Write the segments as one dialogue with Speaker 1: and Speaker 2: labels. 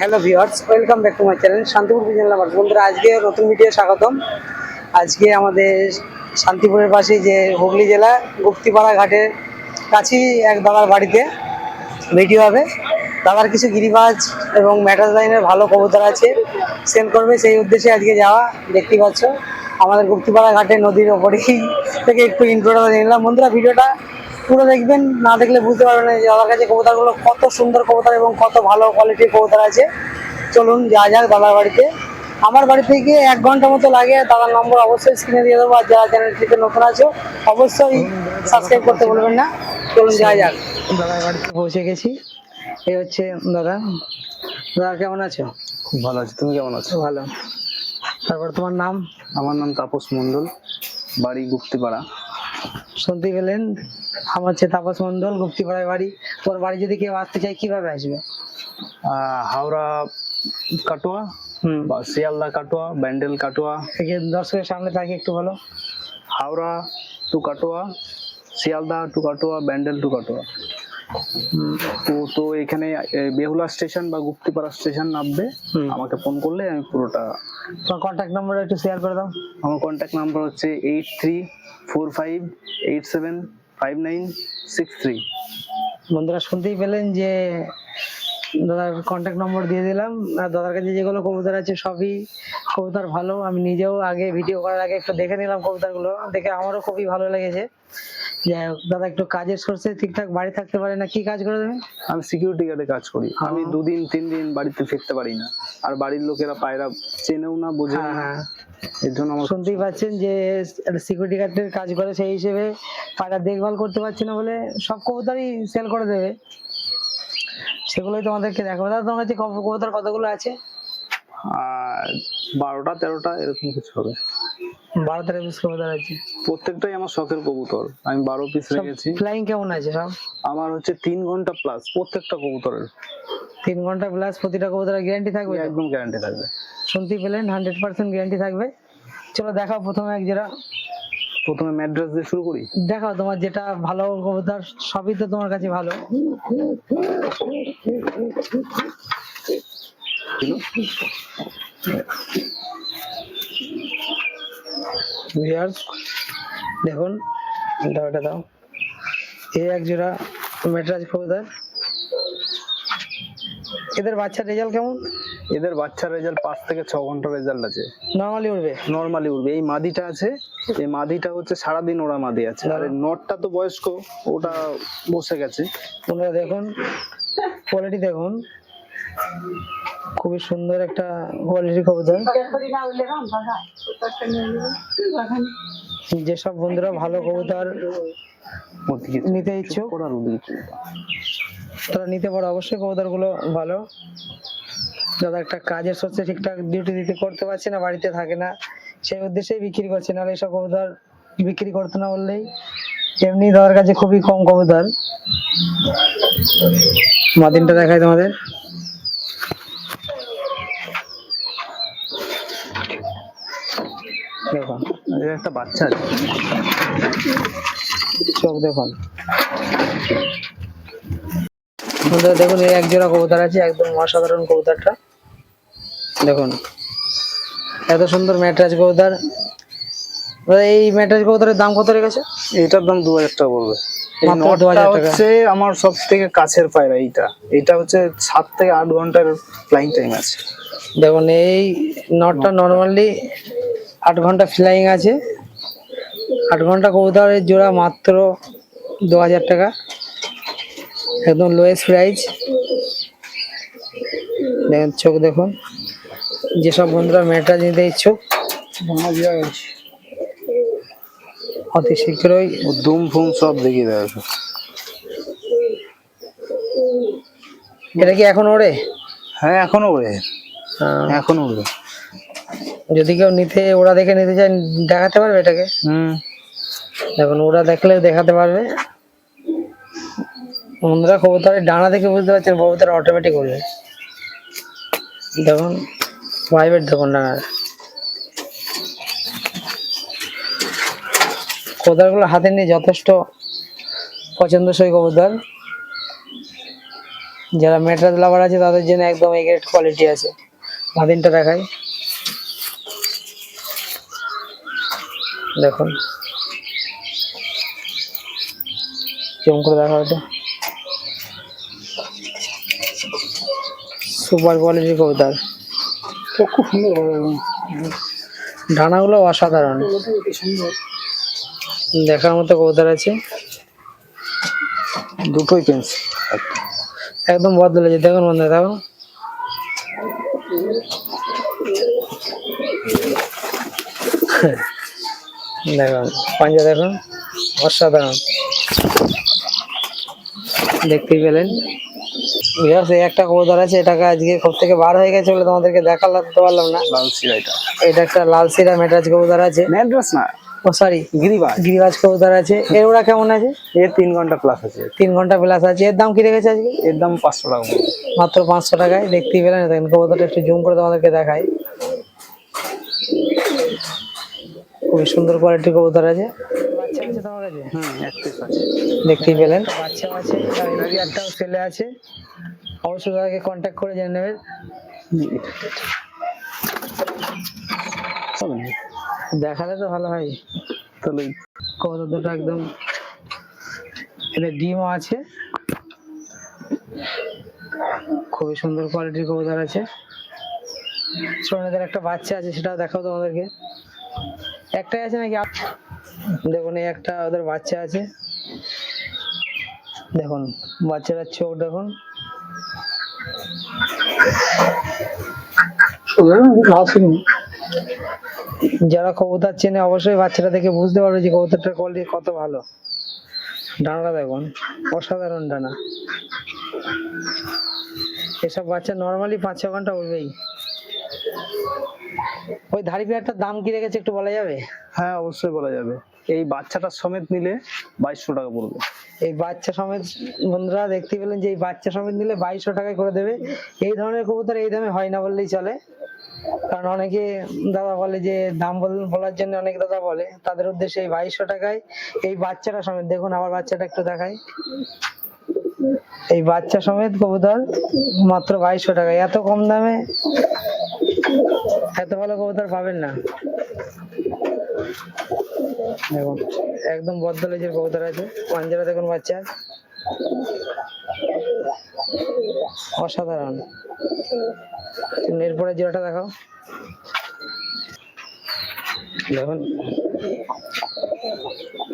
Speaker 1: Hello viewers, welcome back to my channel Shantipur Bijan lovers. বন্ধুরা, আজকে নতুন video স্বাগতম। আজকে আমাদের শান্তিপুরের পাশে যে হুগলি জেলা, গুপ্তিপাড়া ঘাটের কাছেই এক দাদার বাড়িতে ভিডিও হবে। দাদার কিছু গিরিবাজ এবং ম্যাটার লাইনের ভালো কবুতর আছে, সেল করবে সেই উদ্দেশ্যে আজকে যাওয়া, দেখতে পাচ্ছ। আমাদের গুপ্তিপাড়া ঘাটে নদীর ওপরেই থেকে একটু ইন্ট্রোটা নিলাম। বন্ধুরা, ভিডিওটা পুরো দেখবেন না দেখলে বুঝতে পারবেন না যে দাদার কাছে কবুতরগুলো কত সুন্দর কবুতর এবং কত ভালো কোয়ালিটির কবুতর আছে। চলুন যা যাক দাদার বাড়িতে। আমার বাড়ি থেকে এক ঘণ্টা মতো লাগে দাদার নম্বর অবশ্যই স্ক্রিনে দিয়ে দেবো আর যারা চ্যানেলটিতে নতুন আছো অবশ্যই সাবস্ক্রাইব করতে বলবেন না। চলুন যা যাক। দাদার বাড়িতে পৌঁছে গেছি। এই হচ্ছে দাদা। দাদা কেমন আছো?
Speaker 2: খুব ভালো আছি। তুমি কেমন আছো?
Speaker 1: ভালো। তারপর তোমার নাম?
Speaker 2: আমার নাম তাপস মণ্ডল। বাড়ি গুপ্তিপাড়া।
Speaker 1: শুনতে গেলেন আমার হচ্ছে তাপস মন্ডল গুপ্তিপাড়ায় বাড়ি। ওর বাড়ি যদি কেউ আসতে চায় কীভাবে আসবে?
Speaker 2: হাওড়া কাটোয়া
Speaker 1: হুম।
Speaker 2: বা শিয়ালদা কাটোয়া ব্যান্ডেল কাটোয়া।
Speaker 1: থেকে দর্শকের সামনে তাকে একটু বলো।
Speaker 2: Howrah to Katwa Sealdah to Katwa Bandel to Katwa. তো তো এখানে বেহুলা স্টেশন বা গুপ্তিপাড়া স্টেশন নামবে। আমাকে ফোন করলে আমি পুরোটা
Speaker 1: তোমার কন্ট্যাক্ট নম্বর একটু শেয়ার করে দাও।
Speaker 2: আমার কন্ট্যাক্ট নাম্বার হচ্ছে eight three four five eight seven five nine six three
Speaker 1: বন্ধুরা শুনতেই পেলেন যে দাদার কন্ট্যাক্ট নম্বর দিয়ে দিলাম। আর দাদার কাছে যেগুলো কবুতর আছে সবই কবুতর ভালো। আমি নিজেও আগে ভিডিও করার আগে একটু দেখে নিলাম কবুতরগুলো। দেখে আমারও খুবই ভালো লেগেছে। যাই হোক দাদা একটু কাজের সোর্সে ঠিকঠাক বাড়ি থাকতে পারে না কি কাজ করে দেবে
Speaker 2: আমি সিকিউরিটি গার্ডে কাজ করি। আমি দুদিন তিন দিন বাড়িতে ফিরতে পারি না। আর বাড়ির লোকেরা পায়রা চেনেও না বোঝে
Speaker 1: হ্যাঁ
Speaker 2: না।
Speaker 1: হ্যাঁ
Speaker 2: এর জন্য আমার
Speaker 1: শুনতেই পাচ্ছেন যে সিকিউরিটি গার্ডের কাজ করে সেই হিসেবে পায়রা দেখভাল করতে পারছি না বলে সব কবুতরই সেল করে দেবে। সেগুলোই তোমাদেরকে দেখাবো। দাদা তোমার কাছে কব- কবুতর কতগুলো আছে?
Speaker 2: আর বারোটা তেরোটা এরকম কিছু হবে।
Speaker 1: বারো তেরো পিস কবুতর আছে
Speaker 2: প্রত্যেকটাই আমার শখের কবুতর। আমি বারো পিস রেখেছি।
Speaker 1: ফ্লাইং কেমন আছে সব?
Speaker 2: আমার হচ্ছে তিন ঘণ্টা প্লাস প্রত্যেকটা কবুতরের।
Speaker 1: তিন ঘণ্টা প্লাস প্রতিটা কবুতরের গ্যারান্টি থাকবে
Speaker 2: একদম গ্যারান্টি থাকবে।
Speaker 1: শুনতেই পেলেন হান্ড্রেড পার্সেন্ট গ্যারান্টি থাকবে। চলো দেখাও প্রথমে এক জোড়া।
Speaker 2: প্রথমে ম্যাড্রেস দিয়ে শুরু করি।
Speaker 1: দেখাও তোমার যেটা ভালো কবুতর সবই তো তোমার কাছে ভালো। ভিউয়ার্স দেখুন দাও এটা দাও। এই এক জোড়া মেট্রাজ কবুতর। এদের বাচ্চার রেজাল্ট কেমন?
Speaker 2: এদের বাচ্চার রেজাল্ট পাঁচ থেকে ছ ঘণ্টা রেজাল্ট আছে।
Speaker 1: নর্মালি উঠবে
Speaker 2: নর্মালি উঠবে এই মাদিটা আছে এই মাদিটা হচ্ছে সারাদিন ওরা মাদি আছে। আর নটটা তো বয়স্ক ওটা বসে গেছে।
Speaker 1: তোমরা দেখুন কোয়ালিটি দেখুন। খুবই সুন্দর একটা কোয়ালিটি কবুতর যেসব বন্ধুরা ভালো কবুতর নিতে ইচ্ছুক, তারা নিতে পারো। অবশ্যই কবুতরগুলো ভালো। দাদা একটা কাজের সত্যি ঠিকঠাক ডিউটি দিতে করতে পারছে না, বাড়িতে থাকে না, সেই উদ্দেশ্যেই বিক্রি করছে। নাহলে এসব কবুতর বিক্রি করতে না বললেই এমনি দাদার কাছে খুবই কম কবুতর মাদিনটা দেখায় তোমাদের দেখুন
Speaker 2: এর একটা বাচ্চা আছে।
Speaker 1: চোখ দেখুন। বন্ধুরা দেখুন এই এক জোড়া কবুতর আছে একদম অসাধারণ কবুতরটা। দেখুন এত সুন্দর ম্যাট্রাজ কবুতর। এই ম্যাট্রাজ কবুতরের দাম কত রেখেছে?
Speaker 2: এটার দাম দু হাজার টাকা পড়বে। এই
Speaker 1: মাত্র
Speaker 2: নটটা
Speaker 1: 2000 টাকা।
Speaker 2: হচ্ছে আমার সব থেকে কাছের পায়রা এইটা। এটা হচ্ছে সাত থেকে আট ঘণ্টার ফ্লাইং টাইম আছে।
Speaker 1: দেখুন এই নটটা নর্মালি আট ঘণ্টা ফ্লাইং আছে। আট ঘণ্টা কবুতরের জোড়া মাত্র দু হাজার টাকা। একদম লোয়েস্ট প্রাইস দেখুন চোখ দেখুন। যেসব বন্ধুরা ম্যাট্রাজ নিতে ইচ্ছুক অতি শীঘ্রই
Speaker 2: দুম ফুম সব দেখিয়ে দেওয়া।
Speaker 1: এটা কি এখন ওড়ে?
Speaker 2: হ্যাঁ এখনও উড়ে
Speaker 1: আহ,
Speaker 2: এখনও উড়বে
Speaker 1: যদি কেউ নিতে ওরা দেখে নিতে চায় দেখাতে পারবে এটাকে।
Speaker 2: হুম।
Speaker 1: দেখুন ওরা দেখলে দেখাতে পারবে। বন্ধুরা কবুতরের ডানা দেখে বুঝতে পারছেন কবুতর অটোমেটিক উঠবে দেখুন প্রাইভেট দেখুন ডানার কবুতরগুলো হাতে নিয়ে যথেষ্ট পছন্দসই কবুতর। যারা মেট্রাস লাভার আছে তাদের জন্য একদম এই গ্রেড কোয়ালিটি আছে। মাদিনটা দেখাই দেখুন। কেমন করে দেখা ওটা সুপার কোয়ালিটির কবুতর।
Speaker 2: খুব সুন্দর
Speaker 1: ডানাগুলো অসাধারণ। দেখার মতো কবুতর আছে।
Speaker 2: দুটোই পেন্স
Speaker 1: একদম বদলেছে দেখুন বন্ধু দেখুন। দেখুন পাঞ্জা দেখুন অসাধারণ। দেখতেই পেলেন। একটা কবুতর আছে এটাকে আজকে খোপ থেকে বার হয়ে গেছে বলে তোমাদেরকে দেখাতে পারলাম না।
Speaker 2: লাল
Speaker 1: এটা। একটা লাল সিরা মেটাজ কবুতর আছে।
Speaker 2: ম্যাড্রাস না
Speaker 1: ও সরি
Speaker 2: গিরিবাজ।
Speaker 1: গিরিবাজ কবুতর আছে। এর ওরা কেমন আছে?
Speaker 2: এর তিন ঘণ্টা প্লাস আছে।
Speaker 1: তিন ঘণ্টা প্লাস আছে। এর দাম কি রেখেছে আজকে?
Speaker 2: এর দাম পাঁচশো টাকা।
Speaker 1: মাত্র পাঁচশো টাকায়। দেখতেই পেলেন দেখেন কবুতরটা একটু জুম করে তোমাদেরকে দেখাই। খুবই সুন্দর কোয়ালিটির কবুতর আছে। দেখতেই পেলেন। বাচ্চা আছে একটাও ছেলে আছে। অবশ্যই তাদেরকে কন্ট্যাক্ট করে জেনে নেবেন। দেখালে তো ভালো হয়।
Speaker 2: তাহলে
Speaker 1: কবুতর দুটো একদম এদের ডিমও আছে। খুবই সুন্দর কোয়ালিটির কবুতর আছে। শোন এদের একটা বাচ্চা আছে সেটাও দেখাও তোমাদেরকে। একটাই আছে নাকি দেখুন, এই একটা ওদের বাচ্চা আছে। দেখুন, বাচ্চাটার চোখ দেখুন। যারা কবুতর চেনে, অবশ্যই বাচ্চাটা দেখে বুঝতে পারবে যে কবুতরটার কোয়ালিটি কত ভালো। ডানাটা দেখুন, অসাধারণ ডানা। এসব বাচ্চা নর্মালি পাঁচ ছ ঘণ্টা উঠবেই। ওই ধাড়ি পেয়ারটার দাম কি রেখেছে একটু বলা যাবে?
Speaker 2: হ্যাঁ অবশ্যই বলা যাবে। এই বাচ্চাটার সমেত নিলে বাইশশো টাকা পড়বে।
Speaker 1: এই বাচ্চা সমেত বন্ধুরা দেখতে পেলেন যে এই বাচ্চা সমেত নিলে বাইশশো টাকায় করে দেবে। এই ধরনের কবুতর এই দামে হয় না বললেই চলে। কারণ অনেকে দাদা বলে যে দাম বল- বলার জন্য অনেক দাদা বলে। তাদের উদ্দেশ্যে এই বাইশশো টাকায় এই বাচ্চাটা সমেত দেখুন আমার বাচ্চাটা একটু দেখাই। এই বাচ্চা সমেত কবুতর মাত্র বাইশশো টাকায়। এত কম দামে এত ভালো কবুতর পাবেন না। দেখুন একদম বদ্ধ লেজের কবুতর আছে পাঞ্জারা দেখুন বাচ্চা। অসাধারণ। এরপরে জোড়াটা দেখাও। দেখুন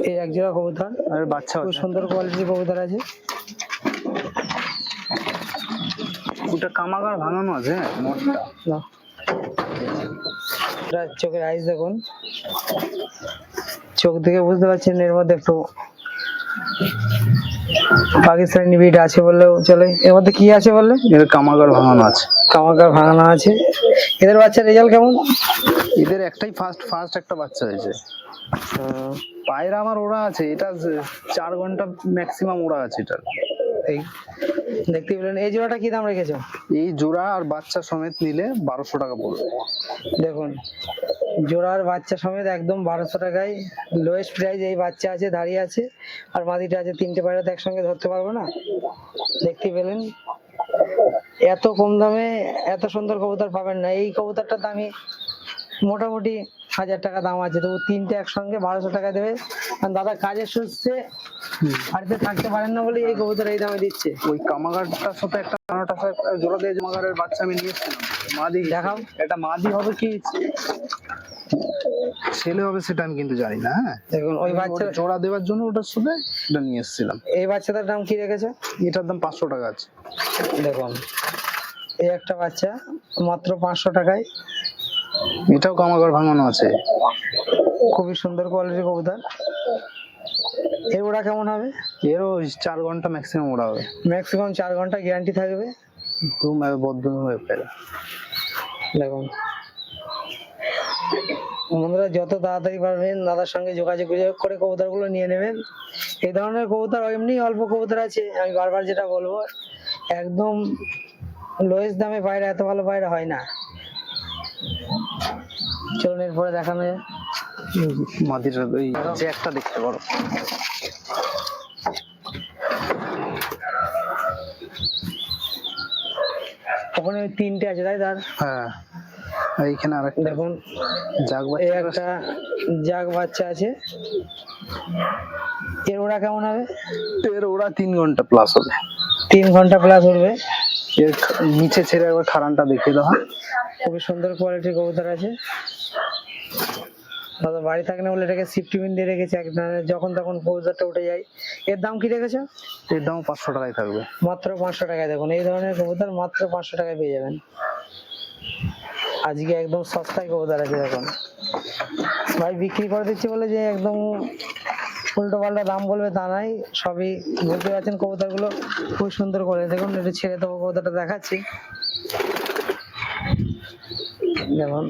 Speaker 1: এই এক জোড়া কবুতর।
Speaker 2: আর বাচ্চা
Speaker 1: খুব সুন্দর কোয়ালিটির কবুতর আছে।
Speaker 2: ওটা কামাগার ভাঙানো আছে হ্যাঁ,
Speaker 1: এটা চোখের আইস দেখুন। চোখ দেখে বুঝতে পারছেন এর মধ্যে একটু পাকিস্তানি বিট আছে বললেও চলে। এর মধ্যে কি আছে বললে?
Speaker 2: এর কামাগার ভাঙানো আছে।
Speaker 1: কামাগার ভাঙানো আছে। এদের বাচ্চার রেজাল্ট কেমন?
Speaker 2: এদের একটাই ফার্স্ট ফার্স্ট একটা বাচ্চা হয়েছে। পায়রা আমার ওরা আছে এটা চার ঘণ্টা ম্যাক্সিমাম ওরা আছে এটার।
Speaker 1: এই দেখতে পেলেন। এই জোড়াটা কি দাম রেখেছো?
Speaker 2: এই জোড়া আর বাচ্চা সমেত নিলে বারোশো টাকা পড়বে।
Speaker 1: দেখুন জোড়ার বাচ্চা সমেত একদম বারোশো টাকায়। লোয়েস্ট প্রাইস এই বাচ্চা আছে দাঁড়িয়ে আছে আর মাদিটা আছে তিনটে পায়রা তো একসঙ্গে ধরতে পারব না। দেখতে পেলেন। এত কম দামে এত সুন্দর কবুতর পাবেন না। এই কবুতরটার দামই মোটামুটি হাজার টাকা দাম আছে তবু তিনটে একসঙ্গে বারোশো টাকা দেবে। কারণ দাদা কাজের সূত্রে বাড়িতে থাকতে পারেন না বলে এই কবুতর এই দামে দিচ্ছে।
Speaker 2: ওই কামাগারটার সাথে একটা কানাটার সাথে জোড়া দিয়ে কামাগারের বাচ্চা আমি নিয়েছিলাম। মাদি।
Speaker 1: দেখাও।
Speaker 2: এটা মাদি হবে কি? ছেলে হবে সেটা আমি কিন্তু জানি না হ্যাঁ?
Speaker 1: দেখুন ওই বাচ্চা
Speaker 2: জোড়া দেওয়ার জন্য ওটার সাথে এটা নিয়ে এসেছিলাম।
Speaker 1: এই বাচ্চাটার দাম কি রেখেছে?
Speaker 2: এটার দাম পাঁচশো টাকা আছে।
Speaker 1: দেখুন এই একটা বাচ্চা মাত্র পাঁচশো টাকায়।
Speaker 2: এটাও কামাগার ভাঙানো আছে।
Speaker 1: খুবই সুন্দর কোয়ালিটির কবুতর। এর ওরা কেমন হবে?
Speaker 2: এরও চার ঘণ্টা ম্যাক্সিমাম ওরা হবে।
Speaker 1: ম্যাক্সিমাম চার ঘণ্টা গ্যারান্টি থাকবে?
Speaker 2: ঘুম বদ্ধ হয়ে পেলে
Speaker 1: দেখুন। বন্ধুরা যত তাড়াতাড়ি পারবেন দাদার সঙ্গে যোগাযোগ যোগাযোগ করে কবুতরগুলো নিয়ে নেবেন। এই ধরনের কবুতর এমনি অল্প কবুতর আছে আমি বারবার যেটা বলব একদম লোয়েস্ট দামে পায়রা এত ভালো পায়রা হয় না। চলুন এরপরে দেখানো যায়
Speaker 2: মাদির ওই যে একটা দেখতে পারো।
Speaker 1: ওই তিনটে আছে তাই তার?
Speaker 2: হ্যাঁ আর এইখানে আরেকটা
Speaker 1: দেখুন
Speaker 2: জাগ বাচ্চা
Speaker 1: একটা জাগ বাচ্চা আছে। এর ওরা কেমন হবে?
Speaker 2: এর ওরা তিন ঘণ্টা প্লাস হবে।
Speaker 1: তিন ঘণ্টা প্লাস উঠবে।
Speaker 2: এর নিচে ছেড়ে একবার খারানটা দেখিয়ে দেওয়া
Speaker 1: খুবই সুন্দর কোয়ালিটির কবুতর আছে। দাদা বাড়ি থাকে না বলে এটাকে সিফটিমিন দিয়ে রেখেছে এক যখন তখন কবুতরটা উঠে যায়। এর দাম কি রেখেছো
Speaker 2: এর দাম পাঁচশো টাকায় থাকবে।
Speaker 1: মাত্র পাঁচশো টাকায় দেখুন এই ধরনের কবুতর মাত্র পাঁচশো টাকায় পেয়ে যাবেন। আজকে একদম সস্তায় কবুতর আছে দেখুন। ভাই বিক্রি করে দিচ্ছি বলে যে একদম উল্টো পাল্টা দাম বলবে তা নাই সবই বুঝতে পারছেন কবুতরগুলো খুব সুন্দর করে। দেখুন একটু ছেড়ে দেবো কবুতরটা দেখাচ্ছি। দেখুন।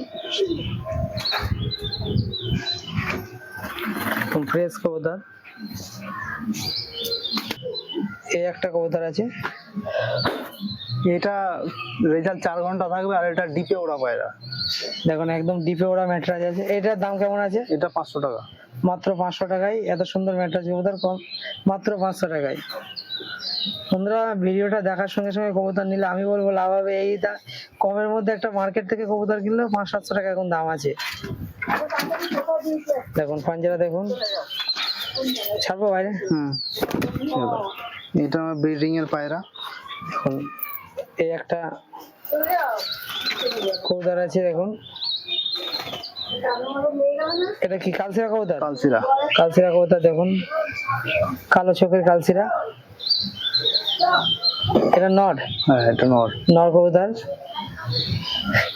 Speaker 1: ফ্রেশ কবুতর। এই একটা কবুতর আছে।
Speaker 2: এটা রেজাল্ট চার ঘণ্টা থাকবে আর এটা ডিপে ওরা পায়রা।
Speaker 1: দেখুন একদম ডিপে ওরা ম্যাট্রাজ আছে। এটার দাম কেমন আছে?
Speaker 2: এটা পাঁচশো টাকা।
Speaker 1: মাত্র পাঁচশো টাকায়। এত সুন্দর কবুতর কম মাত্র পাঁচশো টাকায়। বন্ধুরা ভিডিওটা দেখার সঙ্গে সঙ্গে কবুতর নিলে আমি বলব লাভ হবে। এই কমের মধ্যে একটা মার্কেট থেকে কবুতর কিনলেও পাঁচ সাতশো টাকা এখন দাম আছে। দেখুন পাঞ্জারা দেখুন। ছাড়বো বাইরে?
Speaker 2: হুম। এটা আমার ব্রিডিং এর পায়রা।
Speaker 1: দেখুন এই একটা কবুতর আছে দেখুন। এটা কি কালসিরা কবুতর?
Speaker 2: কালচিরা
Speaker 1: কালসিরা কবুতর দেখুন। কালো চোখের কালসিরা। এটা নর?
Speaker 2: হ্যাঁ এটা নর।
Speaker 1: নর কবুতর।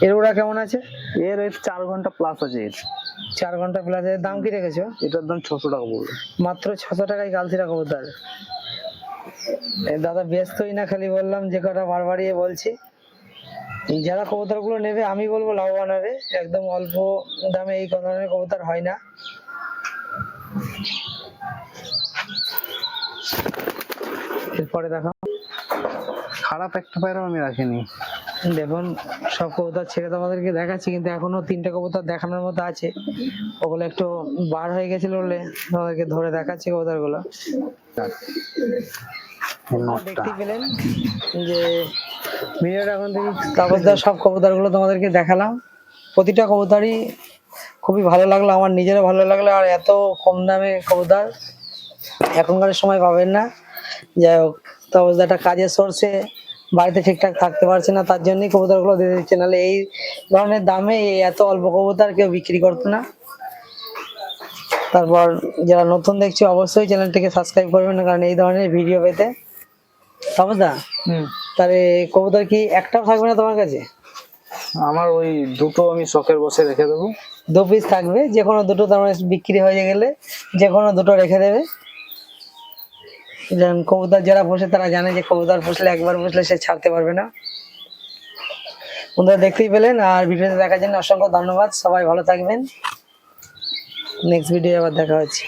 Speaker 1: এর ওরা কেমন আছে?
Speaker 2: এর রেট চার ঘণ্টা প্লাস আছে এর।
Speaker 1: চার ঘণ্টা প্লাস এর দাম কি রেখেছো?
Speaker 2: এটার দাম ছশো টাকা পড়বে।
Speaker 1: মাত্র ছশো টাকায় কালসিরা কবুতর। দাদা ব্যস্তই না খালি বললাম যে কটা বারবারই বলছি। যারা কবুতরগুলো নেবে আমি বলব লাভবান হবে। একদম অল্প দামে এই ধরনের কবুতর হয় না। এরপরে দেখো।
Speaker 2: খারাপ একটা পায়রা আমি রাখিনি।
Speaker 1: দেখুন সব কবুতর ছেড়ে তোমাদেরকে দেখাচ্ছি কিন্তু এখনও তিনটে কবুতর দেখানোর মতো আছে। ওগুলো একটু বার হয়ে গেছিল বলে তোমাদেরকে ধরে দেখাচ্ছি
Speaker 2: কবুতরগুলো
Speaker 1: দেখতেই পেলেন যে ভিডিওটা এখন থেকে তাপসদার সব কবুতরগুলো তোমাদেরকে দেখালাম। প্রতিটা কবুতরই খুবই ভালো লাগল, আমার নিজেরও ভালো লাগল, আর এত কম দামে কবুতর এখনকার সময় পাবেন না। যাই হোক তাপসদাটা কাজের সোর্সে বাড়িতে ঠিকঠাক থাকতে পারছে না, তার জন্যই কবুতরগুলো দিয়ে দিচ্ছে। নাহলে এই ধরনের দামে এত অল্প কবুতর কেউ বিক্রি করতো না। তারপর যারা নতুন দেখছে অবশ্যই চ্যানেলটিকে সাবস্ক্রাইব করবেন কারণ এই ধরনের ভিডিও পেতে।
Speaker 2: হুম।
Speaker 1: তাহলে কবুতর কি একটাও থাকবে না তোমার কাছে?
Speaker 2: আমার ওই দুটো আমি শখের বসে রেখে দেবো।
Speaker 1: দু পিস থাকবে যে কোনো দুটো তার মানে বিক্রি হয়ে গেলে যে কোনো দুটো রেখে দেবে। যেমন কবুতর যারা বসে তারা জানে যে কবুতর বসলে একবার বসলে সে ছাড়তে পারবে না। বন্ধুরা দেখতেই পেলেন আর ভিডিওতে দেখার জন্য অসংখ্য ধন্যবাদ। সবাই ভালো থাকবেন। নেক্সট ভিডিও আবার দেখা হচ্ছে।